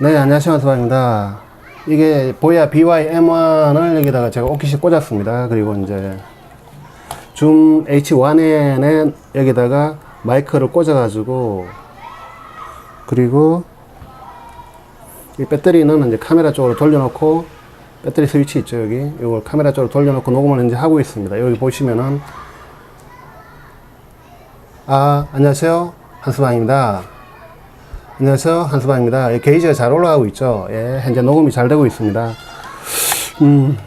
네, 안녕하세요. 한수방입니다. 이게 보야 BY-M1을 여기다가 제가 오키시 꽂았습니다. 그리고 이제 줌 H1N에 여기다가 마이크를 꽂아가지고 그리고 이 배터리는 이제 카메라 쪽으로 돌려놓고 배터리 스위치 있죠 여기 이걸 카메라 쪽으로 돌려놓고 녹음을 이제 하고 있습니다. 여기 보시면은 아 안녕하세요 한수방입니다. 안녕하세요. 한수방입니다. 예, 게이지가 잘 올라가고 있죠. 예, 현재 녹음이 잘 되고 있습니다. 음,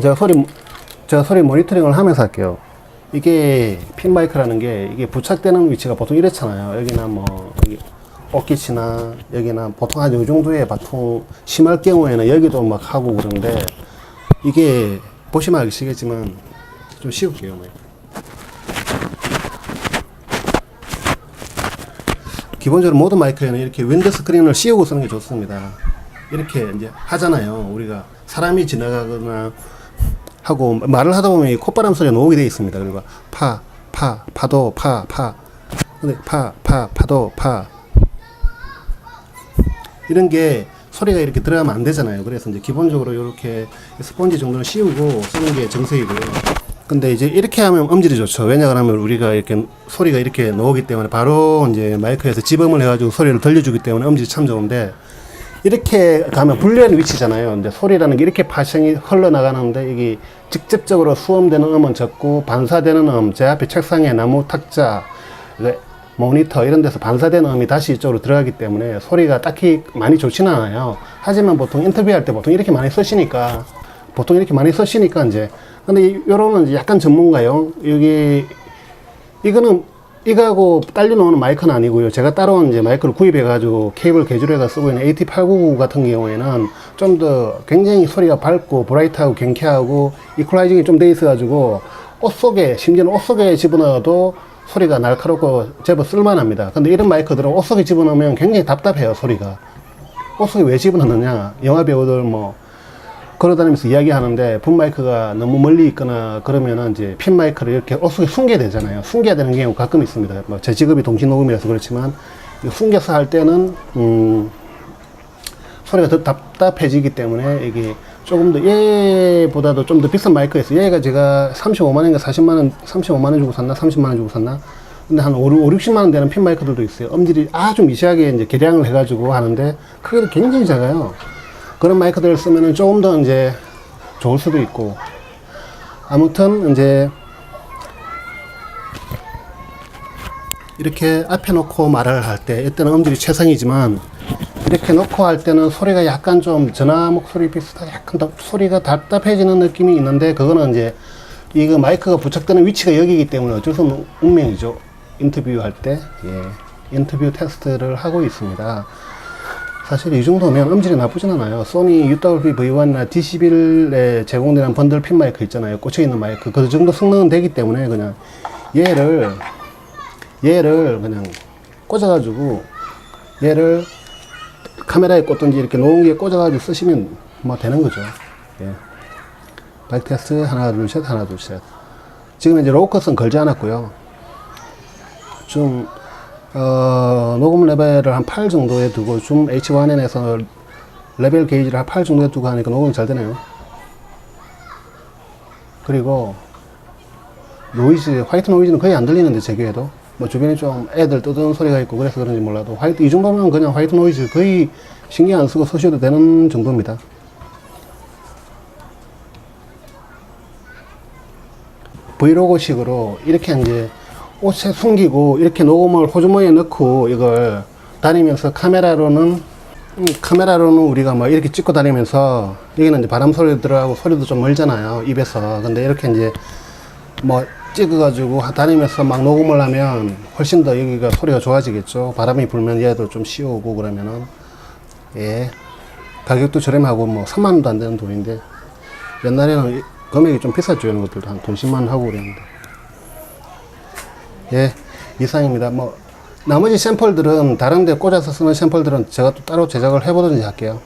제가 소리, 제가 소리 모니터링을 하면서 할게요. 이게 핀 마이크라는 게 이게 부착되는 위치가 보통 이렇잖아요. 여기나 뭐, 여기 옷깃이나 여기나 보통 한 요 정도의 바통 심할 경우에는 여기도 막 하고 그러는데 이게 보시면 아시겠지만 좀 씌울게요. 뭐. 기본적으로 모든 마이크에는 이렇게 윈드 스크린을 씌우고 쓰는 게 좋습니다. 이렇게 이제 하잖아요. 우리가 사람이 지나가거나 하고 말을 하다 보면 이 콧바람 소리가 녹게 되어 있습니다. 그리고 파, 파, 파도, 파, 파. 근데 파, 파, 파도, 파. 이런 게 소리가 이렇게 들어가면 안 되잖아요. 그래서 이제 기본적으로 이렇게 스펀지 정도는 씌우고 쓰는 게 정석이고요. 근데 이제 이렇게 하면 음질이 좋죠. 왜냐하면 우리가 이렇게 소리가 이렇게 나오기 때문에 바로 이제 마이크에서 집음을 해가지고 소리를 들려주기 때문에 음질이 참 좋은데 이렇게 가면 불리한 위치잖아요. 이제 소리라는 게 이렇게 파생이 흘러나가는데 이게 직접적으로 수음되는 음은 적고 반사되는 음, 제 앞에 책상에 나무 탁자, 이거 모니터 이런 데서 반사되는 음이 다시 이쪽으로 들어가기 때문에 소리가 딱히 많이 좋지는 않아요. 하지만 보통 인터뷰할 때 보통 이렇게 많이 쓰시니까 보통 이렇게 많이 쓰시니까 이제 근데 요런은 약간 전문가용 여기 이거는 이거하고 딸려 나오는 마이크는 아니고요. 제가 따로 이제 마이크를 구입해가지고 케이블 개조해가 쓰고 있는 AT899 같은 경우에는 좀 더 굉장히 소리가 밝고 브라이트하고 경쾌하고 이퀄라이징이 좀 돼 있어가지고 옷 속에 심지어는 옷 속에 집어넣어도 소리가 날카롭고 제법 쓸만합니다. 근데 이런 마이크들은 옷 속에 집어넣으면 굉장히 답답해요 소리가. 옷 속에 왜 집어넣느냐? 영화 배우들 뭐 걸어다니면서 이야기하는데 분 마이크가 너무 멀리 있거나 그러면은 이제 핀 마이크를 이렇게 옷 속에 숨겨야 되잖아요. 숨겨야 되는 경우 가끔 있습니다. 뭐 제 직업이 동시 녹음이라서 그렇지만 숨겨서 할 때는 음 소리가 더 답답해지기 때문에 이게 조금 더 얘보다도 좀 더 비싼 마이크였어요. 얘가 제가 35만 원인가 40만 원, 35만 원 주고 샀나 30만 원 주고 샀나? 근데 한 5, 5 60만 원 되는 핀 마이크들도 있어요. 음질이 아주 미세하게 이제 개량을 해가지고 하는데 크기도 굉장히 작아요. 그런 마이크들을 쓰면은 조금 더 이제 좋을 수도 있고. 아무튼 이제 이렇게 앞에 놓고 말을 할 때 이때는 음질이 최상이지만 이렇게 놓고 할 때는 소리가 약간 좀 전화 목소리 비슷하게 약간 더 소리가 답답해지는 느낌이 있는데 그거는 이제 이거 마이크가 부착되는 위치가 여기이기 때문에 어쩔 수 없는 운명이죠. 인터뷰 할 때. 예. 인터뷰 테스트를 하고 있습니다 사실 이 정도면 음질이 나쁘진 않아요. 소니 UWB V1나 D11에 제공되는 번들 핀 마이크 있잖아요. 꽂혀있는 마이크. 그 정도 성능은 되기 때문에 그냥 얘를, 얘를 그냥 꽂아가지고 얘를 카메라에 꽂든지 이렇게 게 꽂아가지고 쓰시면 뭐 되는 거죠. 예. 마이크 테스트 하나, 둘, 셋, 하나, 둘, 셋. 지금 이제 로우컷은 걸지 않았고요. 좀 어, 녹음 레벨을 한 8 정도에 두고 줌 H1N에서 레벨 게이지를 한 8 정도에 두고 하니까 녹음이 잘 되네요. 그리고 노이즈, 화이트 노이즈는 거의 안 들리는데 제 귀에도 뭐 주변에 좀 애들 떠드는 소리가 있고 그래서 그런지 몰라도 화이트 이 정도면 그냥 화이트 노이즈 거의 신경 안 쓰고 쓰셔도 되는 정도입니다. 브이로그식으로 이렇게 이제 옷에 숨기고 이렇게 녹음을 호주머니에 넣고 이걸 다니면서 카메라로는 음, 카메라로는 우리가 뭐 이렇게 찍고 다니면서 여기는 이제 바람 소리 들어가고 소리도 좀 멀잖아요 입에서. 근데 이렇게 이제 뭐 찍어가지고 다니면서 막 녹음을 하면 훨씬 더 여기가 소리가 좋아지겠죠. 바람이 불면 얘도 좀 씌우고 그러면은. 예. 가격도 저렴하고 뭐 3만 원도 안 되는 돈인데. 옛날에는 이- 금액이 좀 비쌌죠 이런 것들도. 한 돈 10만 원 하고 그랬는데 예, 이상입니다. 뭐, 나머지 샘플들은 다른 데 꽂아서 쓰는 샘플들은 제가 또 따로 제작을 해보든지 할게요.